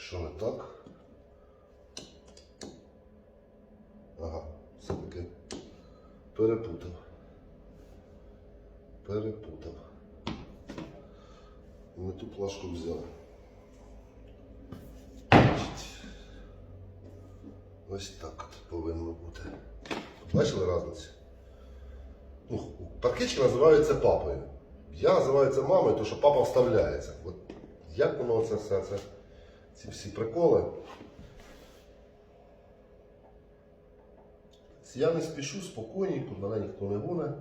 Що не так? Ага, все-таки перепутав. Перепутав. Не ту плашку взяв. Ось так от повинно бути. Бачили різницю? Ну, паркетчик називається папою. Я називаю це мамою, тому що папа вставляється. От як воно це все, це, ці всі приколи. Я не спішу, спокійненько, мене ніхто не гоне.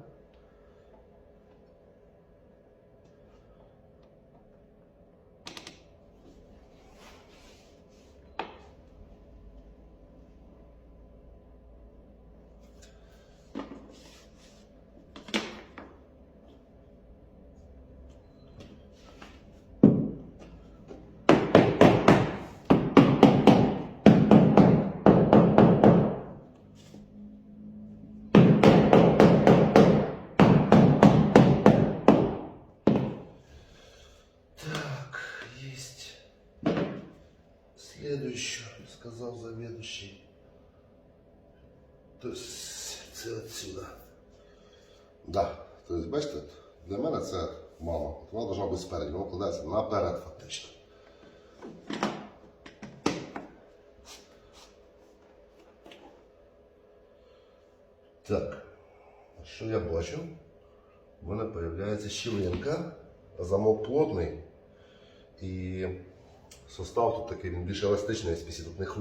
Следующее, сказал заведующий. То есть це отсюда. Да. Тобто, бачите, для мене це мама. Вона должна бути спереді, вона вкладається наперед фактично. Так, що я бачу? У мене з'являється щілинка, замок плотний. І состав тут такий, він більш еластичний, з тут не хрупкий.